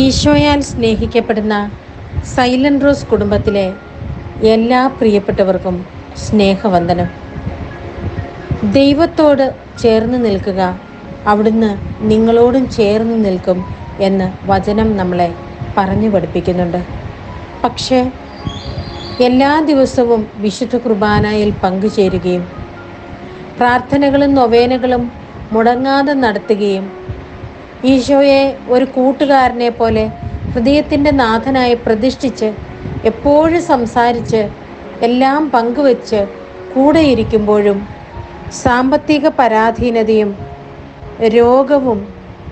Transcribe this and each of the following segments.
ഈശോയാൽ സ്നേഹിക്കപ്പെടുന്ന silent rose കുടുംബത്തിലെ എല്ലാ പ്രിയപ്പെട്ടവർക്കും സ്നേഹവന്ദനം. ദൈവത്തോട് ചേർന്ന് നിൽക്കുക അവിടുന്ന് നിങ്ങളോടും ചേർന്ന് നിൽക്കും എന്ന് വചനം നമ്മളെ പറഞ്ഞു പഠിപ്പിക്കുന്നുണ്ട്. പക്ഷേ എല്ലാ ദിവസവും വിശുദ്ധ കുർബാനയിൽ പങ്കുചേരുകയും പ്രാർത്ഥനകളും നൊവേനകളും മുടങ്ങാതെ നടത്തുകയും ഈശോയെ ഒരു കൂട്ടുകാരനെ പോലെ ഹൃദയത്തിന്റെ നാഥനായി പ്രതിഷ്ഠിച്ച് എപ്പോഴും സംസാരിച്ച് എല്ലാം പങ്കുവച്ച് കൂടെയിരിക്കുമ്പോഴും സാമ്പത്തിക പരാധീനതയും രോഗവും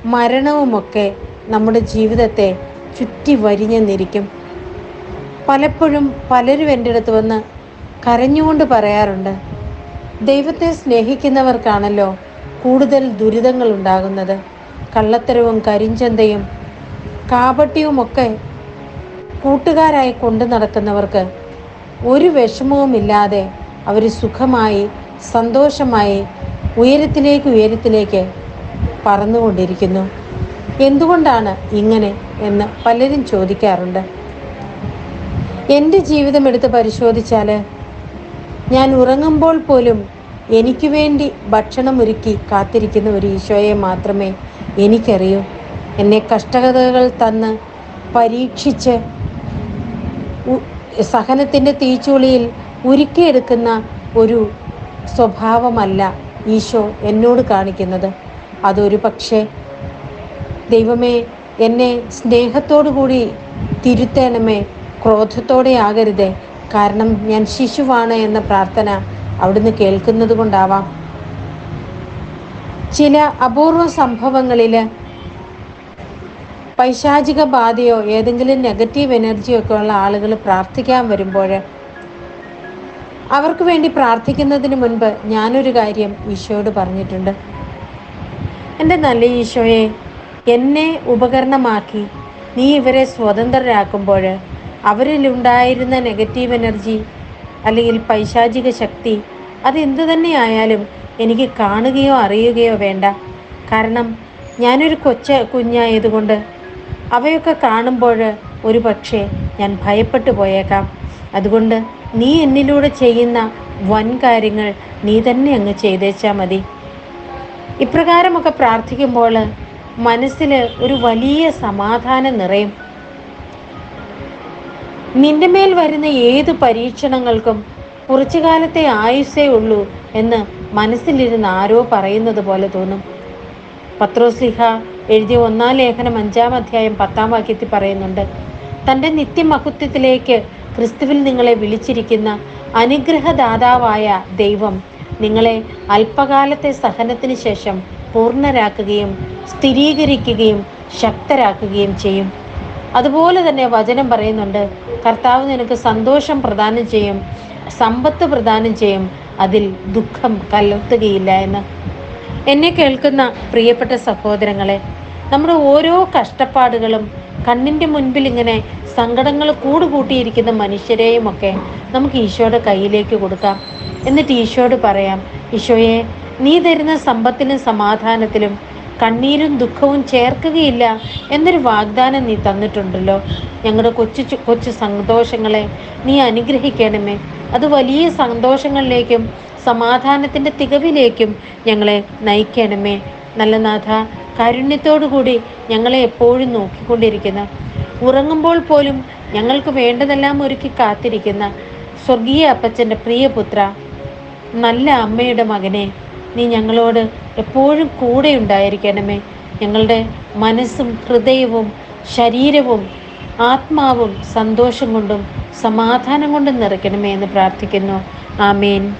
മരണവുമൊക്കെ നമ്മുടെ ജീവിതത്തെ ചുറ്റി വരിഞ്ഞെന്നിരിക്കും പലപ്പോഴും പലരും എന്റെ അടുത്ത് വന്ന് കരഞ്ഞുകൊണ്ട് പറയാറുണ്ട് ദൈവത്തെ സ്നേഹിക്കുന്നവർക്കാണല്ലോ കൂടുതൽ ദുരിതങ്ങൾ ഉണ്ടാകുന്നത്. കള്ളത്തരവും കരിഞ്ചന്തയും കാപട്യവുമൊക്കെ കൂട്ടുകാരായി കൊണ്ടു നടക്കുന്നവർക്ക് ഒരു വിഷമവുമില്ലാതെ അവർ സുഖമായി സന്തോഷമായി ഉയരത്തിലേക്ക് ഉയരത്തിലേക്ക് പറന്നുകൊണ്ടിരിക്കുന്നു. എന്തുകൊണ്ടാണ് ഇങ്ങനെ എന്ന് പലരും ചോദിക്കാറുണ്ട്. എന്റെ ജീവിതം എടുത്ത് പരിശോധിച്ചാൽ ഞാൻ ഉറങ്ങുമ്പോൾ പോലും എനിക്ക് വേണ്ടി ഭക്ഷണം ഒരുക്കി കാത്തിരിക്കുന്ന ഒരു ഈശോയെ മാത്രമേ എനിക്കറിയൂ. എന്നെ കഷ്ടകഥകൾ തന്ന് പരീക്ഷിച്ച് സഹനത്തിന്റെ തീച്ചുളിയിൽ ഉരുക്കിയെടുക്കുന്ന ഒരു സ്വഭാവമല്ല ഈശോ എന്നോട് കാണിക്കുന്നത്. അതൊരു പക്ഷേ ദൈവമേ എന്നെ സ്നേഹത്തോടു കൂടി തിരുത്തേണമേ ക്രോധത്തോടെ ആകരുതേ. കാരണം ഞാൻ ശിശുവാണ് എന്ന പ്രാർത്ഥന അവിടുന്ന് കേൾക്കുന്നത് കൊണ്ടാവാം. ചില അപൂർവ സംഭവങ്ങളിൽ പൈശാചിക ബാധയോ ഏതെങ്കിലും നെഗറ്റീവ് എനർജിയോ ഒക്കെ ഉള്ള ആളുകൾ പ്രാർത്ഥിക്കാൻ വരുമ്പോൾ അവർക്ക് വേണ്ടി പ്രാർത്ഥിക്കുന്നതിന് മുൻപ് ഞാനൊരു കാര്യം ഈശോയോട് പറഞ്ഞിട്ടുണ്ട്. എന്റെ നല്ല ഈശോയെ എന്നെ ഉപകരണമാക്കി നീ ഇവരെ സ്വതന്ത്രരാക്കുമ്പോൾ അവരിലുണ്ടായിരുന്ന നെഗറ്റീവ് എനർജി അല്ലെങ്കിൽ പൈശാചിക ശക്തി അതെന്തു തന്നെയായാലും എനിക്ക് കാണുകയോ അറിയുകയോ വേണ്ട. കാരണം ഞാനൊരു കൊച്ച കുഞ്ഞായതുകൊണ്ട് അവയൊക്കെ കാണുമ്പോൾ ഒരു പക്ഷേ ഞാൻ ഭയപ്പെട്ടു പോയേക്കാം. അതുകൊണ്ട് നീ എന്നിലൂടെ ചെയ്യുന്ന വൻ കാര്യങ്ങൾ നീ തന്നെ അങ്ങ് ചെയ്തേച്ചാൽ മതി. ഇപ്രകാരമൊക്കെ പ്രാർത്ഥിക്കുമ്പോൾ മനസ്സിൽ ഒരു വലിയ സമാധാനം നിറയും. നിന്റെ മേൽ വരുന്ന ഏത് പരീക്ഷണങ്ങൾക്കും കുറച്ചു കാലത്തെ ആയുസ്സേ ഉള്ളൂ എന്ന് മനസ്സിലിരുന്ന് ആരോ പറയുന്നത് പോലെ തോന്നും. പത്രോസ്ലിഹ എഴുതിയ ഒന്നാം ലേഖനം അഞ്ചാം അധ്യായം പത്താം വാക്യത്തിൽ പറയുന്നുണ്ട് തന്റെ നിത്യമഹത്വത്തിലേക്ക് ക്രിസ്തുവിൽ നിങ്ങളെ വിളിച്ചിരിക്കുന്ന അനുഗ്രഹദാതാവായ ദൈവം നിങ്ങളെ അല്പകാലത്തെ സഹനത്തിന് ശേഷം പൂർണരാക്കുകയും സ്ഥിരീകരിക്കുകയും ശക്തരാക്കുകയും ചെയ്യും. അതുപോലെ തന്നെ വചനം പറയുന്നുണ്ട് കർത്താവ് നിനക്ക് സന്തോഷം പ്രദാനം ചെയ്യും സമ്പത്ത് പ്രദാനം ചെയ്യും അതിൽ ദുഃഖം കലർത്തുകയില്ല എന്ന്. എന്നെ കേൾക്കുന്ന പ്രിയപ്പെട്ട സഹോദരങ്ങളെ നമ്മുടെ ഓരോ കഷ്ടപ്പാടുകളും കണ്ണിന്റെ മുൻപിൽ ഇങ്ങനെ സങ്കടങ്ങൾ കൂടുകൂട്ടിയിരിക്കുന്ന മനുഷ്യരെയും ഒക്കെ നമുക്ക് ഈശോയുടെ കയ്യിലേക്ക് കൊടുക്കാം. എന്നിട്ട് ഈശോയോട് പറയാം ഈശോയെ നീ തരുന്ന സമ്പത്തിനും സമാധാനത്തിലും കണ്ണീരും ദുഃഖവും ചേർക്കുകയില്ല എന്നൊരു വാഗ്ദാനം നീ തന്നിട്ടുണ്ടല്ലോ. ഞങ്ങളുടെ കൊച്ചു കൊച്ചു സന്തോഷങ്ങളെ നീ അനുഗ്രഹിക്കണമേ. അത് വലിയ സന്തോഷങ്ങളിലേക്കും സമാധാനത്തിന്റെ തികവിലേക്കും ഞങ്ങളെ നയിക്കണമേ. നല്ല നാഥ കാരുണ്യത്തോടുകൂടി ഞങ്ങളെ എപ്പോഴും നോക്കിക്കൊണ്ടിരിക്കുന്ന. ഉറങ്ങുമ്പോൾ പോലും ഞങ്ങൾക്ക് വേണ്ടതെല്ലാം ഒരുക്കി കാത്തിരിക്കുന്ന സ്വർഗീയ അപ്പച്ചന്റെ പ്രിയപുത്ര നല്ല അമ്മയുടെ മകനെ നീ ഞങ്ങളോട് എപ്പോഴും കൂടെ ഉണ്ടായിരിക്കണമേ. ഞങ്ങളുടെ മനസ്സും ഹൃദയവും ശരീരവും ആത്മാവും സന്തോഷം കൊണ്ടും സമാധാനം കൊണ്ടും നിറയ്ക്കണമേ എന്ന് പ്രാർത്ഥിക്കുന്നു. ആമേൻ.